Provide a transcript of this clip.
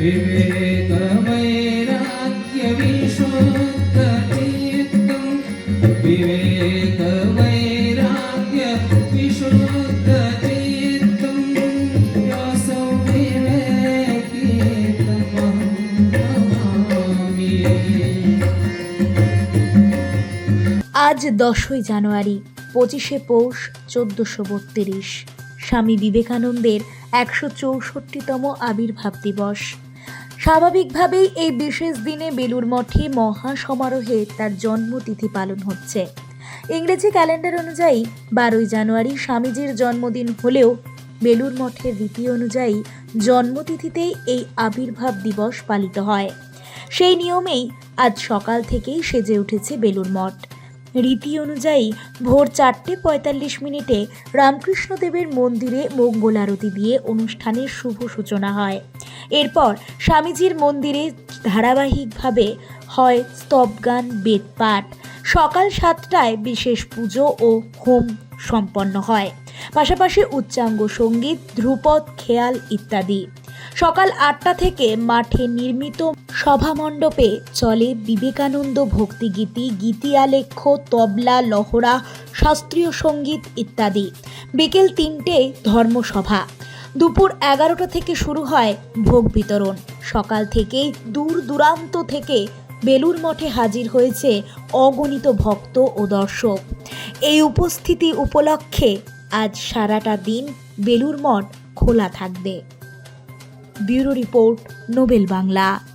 আজ দশই জানুয়ারি পঁচিশে পৌষ চোদ্দশো বত্রিশ। স্বামী বিবেকানন্দের একশো চৌষট্টিতম আবির্ভাব দিবস। স্বাভাবিকভাবেই এই বিশেষ দিনে বেলুর মঠে মহা সমারোহে তার জন্মতিথি পালন হচ্ছে। ইংরেজি ক্যালেন্ডার অনুযায়ী বারোই জানুয়ারি স্বামীজির জন্মদিন হলেও বেলুর মঠের রীতি অনুযায়ী জন্মতিথিতেই এই আবির্ভাব দিবস পালিত হয়। সেই নিয়মেই আজ সকাল থেকেই সেজে উঠেছে বেলুর মঠ। রীতি অনুযায়ী ভোর চারটে পঁয়তাল্লিশ মিনিটে রামকৃষ্ণদেবের মন্দিরে মঙ্গল আরতি দিয়ে অনুষ্ঠানের শুভ সূচনা হয়। এরপর স্বামীজির মন্দিরে ধারাবাহিকভাবে হয় স্তবগান, বেদপাঠ। সকাল সাতটায় বিশেষ পুজো ও হোম সম্পন্ন হয়। পাশাপাশি উচ্চাঙ্গ সংগীত, ধ্রুপদ, খেয়াল ইত্যাদি। সকাল আটটা থেকে মাঠে নির্মিত সভামণ্ডপে চলে বিবেকানন্দ ভক্তিগীতি গীতি আলেখ্য তবলা, লহরা, শাস্ত্রীয় সংগীত ইত্যাদি। বিকেল তিনটে ধর্মসভা। দুপুর এগারোটা থেকে শুরু হয় ভোগ বিতরণ। সকাল থেকেই দূর দূরান্ত থেকে বেলুর মঠে হাজির হয়েছে অগণিত ভক্ত ও দর্শক। এই উপস্থিতি উপলক্ষে আজ সারাটা দিন বেলুর মঠ খোলা থাকবে। Bureau report Nobel Bangla.